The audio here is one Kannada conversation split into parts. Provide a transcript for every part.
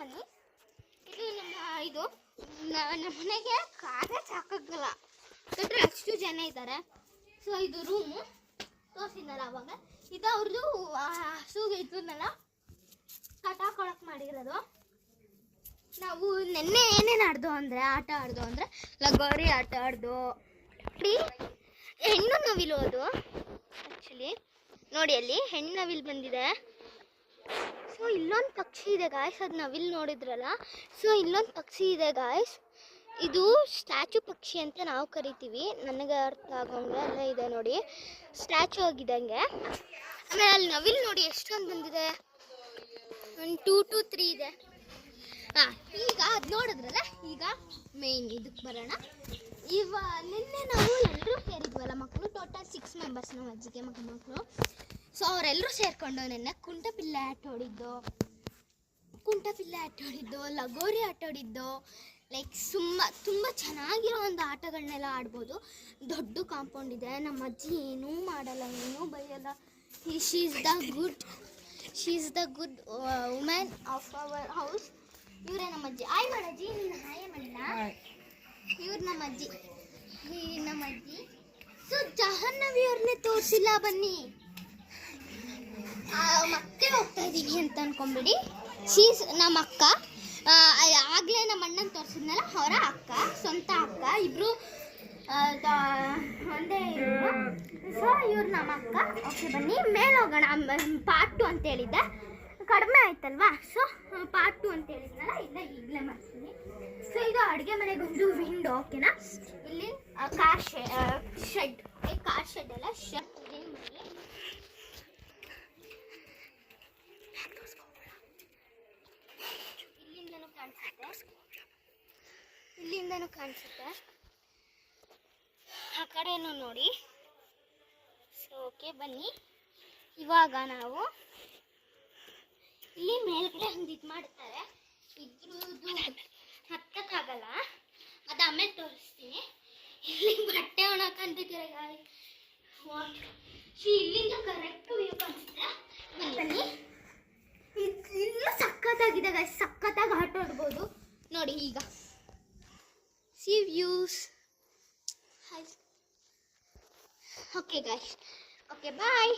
ಬನ್ನಿ. ಇದು ನಮ್ಮ ಇದು, ನಮ್ಮ ಮನೆಗೆ ಕಾರೇ ಸಾಕಾಗಲ್ಲ. ಯಾಕಂದ್ರೆ ಅಷ್ಟು ಜನ ಇದ್ದಾರೆ ಸೊ ಇದು ರೂಮು ತೋರಿಸಿದ್ನಲ್ಲ ಅವಾಗ. ಇದು ಅವ್ರದ್ದು ಹಸುಗೆ ಇದನ್ನೆಲ್ಲ ಕಟಾಕೊಳಕ್ ಮಾಡಿರೋದು. ನಾವು ನಿನ್ನೆ ಏನೇನು ಆಡ್ದು ಅಂದರೆ, ಆಟ ಆಡ್ದು ಅಂದರೆ, ಲಗೋರಿ ಆಟ ಆಡ್ದು ಹೆಣ್ಣು ನವಿಲು ಅದು. ಆ್ಯಕ್ಚುಲಿ ನೋಡಿ ಅಲ್ಲಿ ಹೆಣ್ಣು ನವಿಲು ಬಂದಿದೆ. ಸೊ ಇಲ್ಲೊಂದು ಪಕ್ಷಿ ಇದೆ ಗಾಯ್ಸ್ ಅದು ನವಿಲ್ ನೋಡಿದ್ರಲ್ಲ? ಸೊ ಇಲ್ಲೊಂದು ಪಕ್ಷಿ ಇದೆ ಗಾಯ್ಸ್ ಇದು ಸ್ಟ್ಯಾಚು ಪಕ್ಷಿ ಅಂತ ನಾವು ಕರಿತೀವಿ. ನನಗೆ ಅರ್ಥ ಆಗೋಂಗೆ ಅಲ್ಲೇ ಇದೆ ನೋಡಿ. ಸ್ಟ್ಯಾಚು ಆಗಿದ್ದಂಗೆ. ಆಮೇಲೆ ಅಲ್ಲಿ ನವಿಲ್ ನೋಡಿ ಎಷ್ಟೊಂದು ಬಂದಿದೆ. ಒಂದು ಟೂ ಟು ತ್ರೀ ಇದೆ. ಹಾಂ, ಈಗ ಅದು ನೋಡಿದ್ರಲ್ಲ? ಈಗ ಮೇಯ್ನ್ ಇದಕ್ಕೆ ಬರೋಣ. ಇವ, ನಿನ್ನೆ ನಾವು ಎಲ್ಲರೂ ಸೇರಿದ್ವಲ್ಲ ಮಕ್ಕಳು ಟೋಟಲ್ ಸಿಕ್ಸ್ ಮೆಂಬರ್ಸ್ ನಮ್ಮ ಅಜ್ಜಿಗೆ ಮಕ್ಕಳು ಮಕ್ಕಳು ಸೊ ಅವರೆಲ್ಲರೂ ಸೇರ್ಕೊಂಡು ನಿನ್ನೆ ಕುಂಟಬಿಲ್ಲೆ ಕುಂಟಪಿಲ್ಲೆ ಆಟ ಆಡಿದ್ದು ಲಗೋರಿ ಆಟ ಆಡಿದ್ದು. ಲೈಕ್ ಸುಮ್ಮ ತುಂಬ ಚೆನ್ನಾಗಿರೋ ಒಂದು ಆಟಗಳನ್ನೆಲ್ಲ ಆಡ್ಬೋದು. ದೊಡ್ಡ ಕಾಂಪೌಂಡ್ ಇದೆ. ನಮ್ಮ ಅಜ್ಜಿ ಏನೂ ಮಾಡಲ್ಲ ಏನೂ ಬೈಯಲ್ಲ. She is the good she is the good women of our house ಇವರೇ ನಮ್ಮ ಅಜ್ಜಿ. ಆಯ್ ಮಾಡಜ್ಜಿ ನಿನ್ನ ಹಾಯ್ ಮಾಡಿಲ್ಲ? ಇವ್ರು ನಮ್ಮ ಅಜ್ಜಿ. ಈ ನಮ್ಮ ಅಜ್ಜಿ. ಸೊ ಜಾಹ್ನವಿ ಅವ್ರನ್ನೇ ತೋರಿಸಿಲ್ಲ ಬನ್ನಿ. ಅಂತ ಅನ್ಕೊಂಬಿಡಿ ಶೀಸ್ ನಮ್ಮ ಅಕ್ಕ. ಆಗಲೇ ನಮ್ಮ ಅಣ್ಣನ ತೋರಿಸಿದ್ನಲ್ಲ, ಅವರ ಅಕ್ಕ, ಸ್ವಂತ ಅಕ್ಕ. ದ- ಒಂದೇ ಸೊ ಇವ್ರು ನಮ್ಮ ಅಕ್ಕ. ಓಕೆ ಬನ್ನಿ. ಮೇಲೆ ಹೋಗೋಣ. ಪಾರ್ಟ್ ಟು ಅಂತ ಹೇಳಿದ್ದೆ. ಕಡಿಮೆ ಆಯ್ತಲ್ವಾ? ಸೊ ಪಾರ್ಟ್ ಟು ಅಂತ ಹೇಳಿದ್ನಲ್ಲ ಇಲ್ಲ ಈಗಲೇ ಮಾಡ್ತೀನಿ. ಸೊ ಇದು ಅಡುಗೆ ಮನೆಗೊಂದು ವಿಂಡೋ ಓಕೆನಾ ಇಲ್ಲಿ ಕಾರ್ ಶೆಡ್ ಕಾರ್ ಶೆಡ್ ಎಲ್ಲ ಶೆಡ್ ಇಲ್ಲಿಂದನೂ ಕಾಣಿಸುತ್ತೆ ಇಲ್ಲಿಂದನೂ ಕಾಣಿಸುತ್ತೆ. ಆ ಕಡೆನೂ ನೋಡಿ. ಸೊ ಓಕೆ ಬನ್ನಿ. ಇವಾಗ ನಾವು ಇಲ್ಲಿ ಮೇಲ್ಗಡೆ ಒಂದು ಇದು ಮಾಡ್ತಾರೆ. ಇದ್ರದ್ದು ಹತ್ತಕ್ಕಾಗಲ್ಲ ಅದು ಆಮೇಲೆ ತೋರಿಸ್ತೀನಿ. ಇಲ್ಲಿ ಬಟ್ಟೆ ಒಣಕಂತಿದ್ದೀರ ಗಾಳಿ ಸಿ ಇಲ್ಲಿಂದ ಕರೆಕ್ಟ್ ವ್ಯೂ ಕಾಣಿಸುತ್ತೆ ಬನ್ನಿ ಇದ್- ಇಲ್ಲೂ ಸಖತ್ತಾಗಿದೆ guys. ಸಖತ್ತಾಗಿ ಆಟ ಆಡ್ಬೋದು ನೋಡಿ ಈಗ. See views okay guys okay bye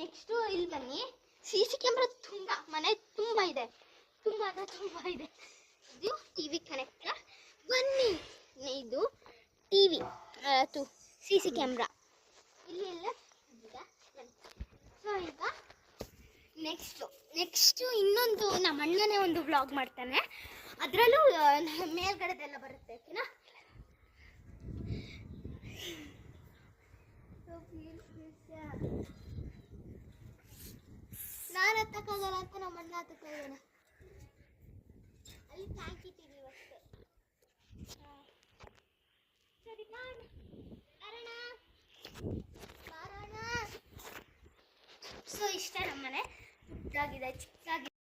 next ಇಲ್ಲಿ ಬನ್ನಿ. ಸಿ ಸಿ ಕ್ಯಾಮ್ರಾ ತುಂಬ, ಮನೆ ತುಂಬ ಇದೆ. ತುಂಬ ಅಂದರೆ ತುಂಬ ಇದೆ. ಇದು ಟಿ ವಿ ಕನೆಕ್ಟರ್ ಬನ್ನಿ. ಇದು T V to C C camera ಇಲ್ಲಿ ಎಲ್ಲ ಸೊ ಈಗ ನೆಕ್ಸ್ಟು ನೆಕ್ಸ್ಟು ಇನ್ನೊಂದು, ನಮ್ಮ ಅಣ್ಣನೇ ಒಂದು ವ್ಲಾಗ್ ಮಾಡ್ತಾನೆ. ಅದರಲ್ಲೂ ಮೇಲ್ಗಡೆದೆಲ್ಲ ಬರುತ್ತೆ, ಓಕೆನಾ? ನಾನು ಹತ್ತಕ್ಕಾಗಲ್ಲ ಅಂತ ನಮ್ಮ ಅಣ್ಣ ಹತ್ತಕ್ಕ ಅಲ್ಲಿ ಟ್ಯಾಂಕ್ ಇಟ್ಟಿದ್ದೀವಿ ಅಷ್ಟೇ. ಸರಿ ಕಾರಣ ಕಾರಣ ಸೊ ಇಷ್ಟ ನಮ್ಮನೆ. ಚಿಕ್ಕಾಗಿದೆ ಚಿಕ್ಕದಾಗಿದೆ.